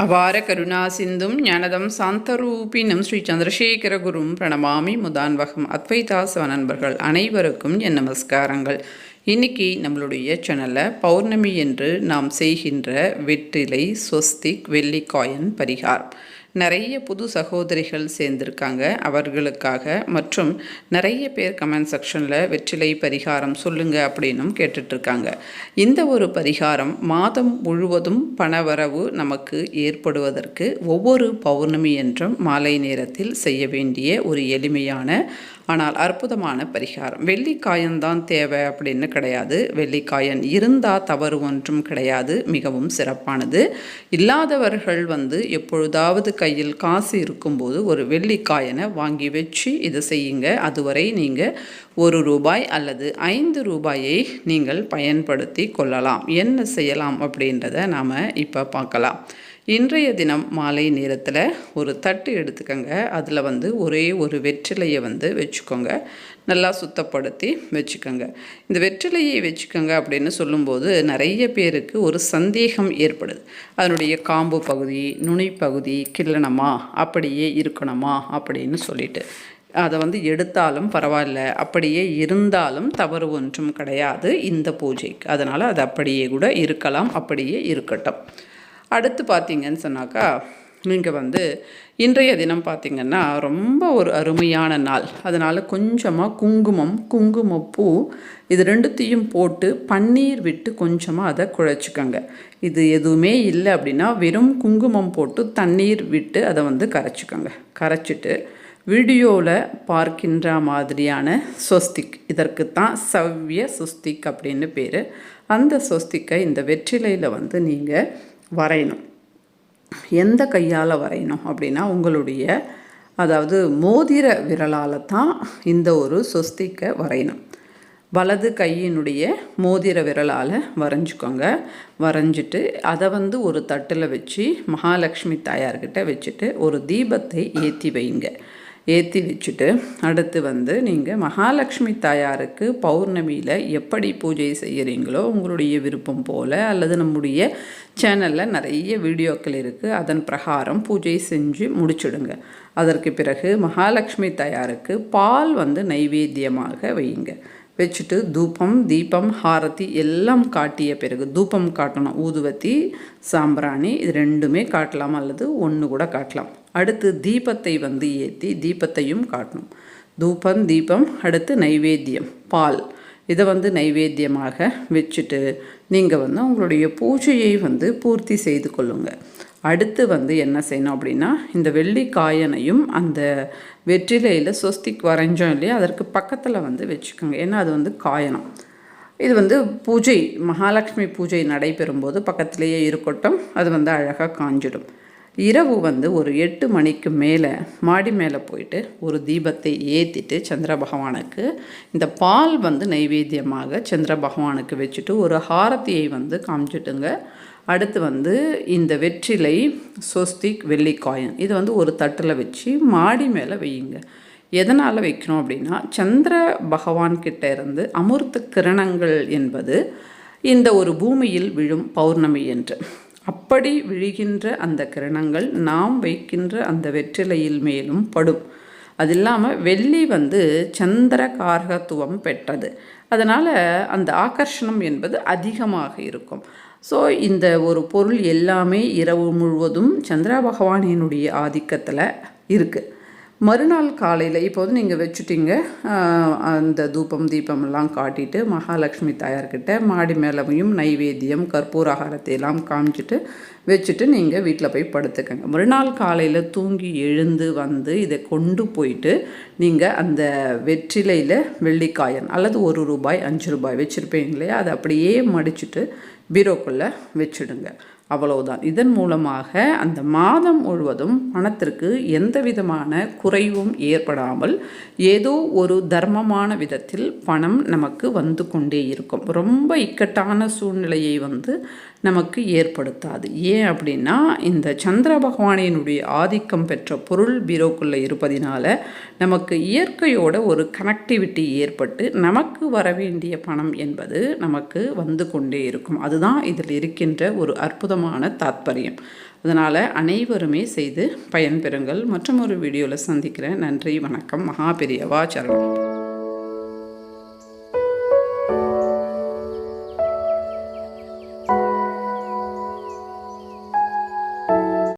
அபார கருணா சிந்தும் ஞானதம் சாந்தரூபினம் ஸ்ரீ சந்திரசேகர குரும் பிரணமாமி முதான்வகம் அத்வைதாசவ நண்பர்கள் அனைவருக்கும் என் நமஸ்காரங்கள். இன்னைக்கு நம்மளுடைய சேனலில் பௌர்ணமி என்று நாம் செய்கின்ற வெற்றிலை ஸ்வஸ்திக் வெள்ளிக்காயன் பரிகாரம். நிறைய புது சகோதரிகள் சேர்ந்திருக்காங்க. அவர்களுக்காக மற்றும் நிறைய பேர் கமெண்ட் செக்ஷனில் வெற்றிலை பரிகாரம் சொல்லுங்க அப்படின்னும் கேட்டுட்ருக்காங்க. இந்த ஒரு பரிகாரம் மாதம் முழுவதும் பணவரவு நமக்கு ஏற்படுவதற்கு ஒவ்வொரு பௌர்ணமி என்றும் மாலை நேரத்தில் செய்ய வேண்டிய ஒரு எளிமையான ஆனால் அற்புதமான பரிகாரம். வெள்ளிக்காயன்தான் தேவை அப்படின்னு கிடையாது. வெள்ளிக்காயன் இருந்தால் தவறு ஒன்றும் கிடையாது. மிகவும் சிறப்பானது. இல்லாதவர்கள் வந்து எப்பொழுதாவது கையில் காசு இருக்கும்போது ஒரு வெள்ளிக்காயனை வாங்கி வச்சு இதை செய்யுங்க. அதுவரை நீங்கள் ஒரு ரூபாய் அல்லது ஐந்து ரூபாயை நீங்கள் பயன்படுத்தி கொள்ளலாம். என்ன செய்யலாம் அப்படின்றத நாம் இப்போ பார்க்கலாம். இன்றைய தினம் மாலை நேரத்தில் ஒரு தட்டு எடுத்துக்கோங்க. அதில் வந்து ஒரே ஒரு வெற்றிலையை வந்து வச்சுக்கோங்க. நல்லா சுத்தப்படுத்தி வச்சுக்கோங்க. இந்த வெற்றிலையை வச்சுக்கோங்க அப்படின்னு சொல்லும்போது நிறைய பேருக்கு ஒரு சந்தேகம் ஏற்படுது. அதனுடைய காம்பு பகுதி நுனி பகுதி கிள்ளணுமா? அப்படியே இருக்கணுமா? அப்படின்னு சொல்லிட்டு. அதை வந்து எடுத்தாலும் பரவாயில்ல. அப்படியே இருந்தாலும் தவறு ஒன்றும் கிடையாது இந்த பூஜைக்கு. அதனால் அது அப்படியே கூட இருக்கலாம். அப்படியே இருக்கட்டும். அடுத்து பார்த்தீங்கன்னு சொன்னாக்கா நீங்கள் வந்து இன்றைய தினம் பார்த்திங்கன்னா ரொம்ப ஒரு அருமையான நாள். அதனால் கொஞ்சமாக குங்குமம் குங்குமப்பூ இது ரெண்டுத்தையும் போட்டு பன்னீர் விட்டு கொஞ்சமாக அதை குழைச்சிக்கோங்க. இது எதுவுமே இல்லை அப்படின்னா வெறும் குங்குமம் போட்டு தண்ணீர் விட்டு அதை வந்து கரைச்சிக்கோங்க. கரைச்சிட்டு வீடியோவில் பார்க்கின்ற மாதிரியான சொஸ்திக் இதற்கு தான் சவ்ய சுஸ்திக் அப்படின்னு பேர். அந்த சொஸ்திக்கை இந்த வெற்றிலையில் வந்து நீங்கள் வரையணும். எந்த கையால் வரையணும் அப்படின்னா உங்களுடைய அதாவது மோதிர விரலால் தான் இந்த ஒரு சொஸ்திக்கை வரையணும். வலது கையினுடைய மோதிர விரலால் வரைஞ்சிக்கோங்க. வரைஞ்சிட்டு அதை வந்து ஒரு தட்டில் வச்சு மகாலட்சுமி தாயார்கிட்ட வச்சுட்டு ஒரு தீபத்தை ஏற்றி வைங்க. ஏற்றி வச்சுட்டு அடுத்து வந்து நீங்கள் மகாலட்சுமி தாயாருக்கு பௌர்ணமியில் எப்படி பூஜை செய்கிறீங்களோ உங்களுடைய விருப்பம் போல் அல்லது நம்முடைய சேனலில் நிறைய வீடியோக்கள் இருக்குது அதன் பிரகாரம் பூஜை செஞ்சு முடிச்சிடுங்க. அதற்கு பிறகு மகாலட்சுமி தாயாருக்கு பால் வந்து நைவேத்தியமாக வையுங்க. வச்சுட்டு தூபம் தீபம் ஹாரதி எல்லாம் காட்டிய பிறகு தூபம் காட்டணும் ஊதுவத்தி சாம்பிராணி இது ரெண்டுமே காட்டலாம் அல்லது ஒன்று கூட காட்டலாம். அடுத்து தீபத்தை வந்து ஏற்றி தீபத்தையும் காட்டணும். தூபம் தீபம் அடுத்து நைவேத்தியம் பால். இதை வந்து நைவேத்தியமாக வச்சுட்டு நீங்கள் வந்து உங்களுடைய பூஜையை வந்து பூர்த்தி செய்து கொள்ளுங்கள் அடுத்து வந்து என்ன செய்யணும் அப்படின்னா இந்த வெள்ளிக்காயனையும் அந்த வெற்றிலையில் சொஸ்திக் வரைஞ்சோம் இல்லையா அதற்கு பக்கத்தில் வந்து வச்சுக்கோங்க. ஏன்னா அது வந்து காயனம் இது வந்து பூஜை மகாலட்சுமி பூஜை நடைபெறும்போது பக்கத்திலேயே இருக்கட்டும் அது வந்து அழகாக காஞ்சிடும். இரவு வந்து ஒரு எட்டு மணிக்கு மேலே மாடி மேலே போயிட்டு ஒரு தீபத்தை ஏற்றிட்டு சந்திர பகவானுக்கு இந்த பால் வந்து நைவேத்தியமாக சந்திர பகவானுக்கு வச்சுட்டு ஒரு ஹாரத்தியை வந்து காமிச்சிட்டுங்க. அடுத்து வந்து இந்த வெற்றிலை சொஸ்திக் வெள்ளிக்காயின் இது வந்து ஒரு தட்டில் வச்சு மாடி மேலே வையுங்க. எதனால் வைக்கணும் அப்படின்னா சந்திர பகவான்கிட்ட இருந்து அமிர்த கிரணங்கள் என்பது இந்த ஒரு பூமியில் விழும் பௌர்ணமி என்று. அப்படி விழுகின்ற அந்த கிரணங்கள் நாம் வைக்கின்ற அந்த வெற்றிலையில் மேலும் படும். அது இல்லாமல் வெள்ளி வந்து சந்திர காரகத்துவம் பெற்றது. அதனால் அந்த ஆகர்ஷணம் என்பது அதிகமாக இருக்கும். ஸோ இந்த ஒரு பொருள் எல்லாமே இரவு முழுவதும் சந்திர பகவானினுடைய ஆதிக்கத்தில் இருக்குது மறுநாள் காலையில் இப்போ வந்து நீங்கள் வச்சுட்டிங்க அந்த தூபம் தீபமெல்லாம் காட்டிட்டு மகாலட்சுமி தாயார்கிட்ட மாடி மேலவையும் நைவேத்தியம் கற்பூராகாரத்தை எல்லாம் காமிச்சிட்டு வச்சுட்டு நீங்கள் வீட்டில் போய் படுத்துக்கங்க. மறுநாள் காலையில் தூங்கி எழுந்து வந்து இதை கொண்டு போயிட்டு நீங்கள் அந்த வெற்றிலையில் வெள்ளிக்காயன் அல்லது ஒரு ரூபாய் அஞ்சு ரூபாய் வச்சுருப்பீங்க இல்லையா? அதை அப்படியே மடிச்சுட்டு பீரோக்குள்ளே வச்சுடுங்க. அவ்வளவுதான். இதன் மூலமாக அந்த மாதம் முழுவதும் பணத்திற்கு எந்த விதமான குறைவும் ஏற்படாமல் ஏதோ ஒரு தர்மமான விதத்தில் பணம் நமக்கு வந்து கொண்டே இருக்கும். ரொம்ப இக்கட்டான சூழ்நிலையை வந்து நமக்கு ஏற்படுத்தாது. ஏன் அப்படின்னா இந்த சந்திர பகவானினுடைய ஆதிக்கம் பெற்ற பொருள் பீரோக்குள்ளே இருப்பதினால நமக்கு இயற்கையோட ஒரு கனெக்டிவிட்டி ஏற்பட்டு நமக்கு வர வேண்டிய பணம் என்பது நமக்கு வந்து கொண்டே இருக்கும். அதுதான் இதில் இருக்கின்ற ஒரு அற்புதமான தாத்பரியம். அதனால் அனைவருமே செய்து பயன்பெறுங்கள். மற்றும் ஒரு வீடியோவில் சந்திக்கிறேன். நன்றி வணக்கம். மகாபெரியவா சரணம்.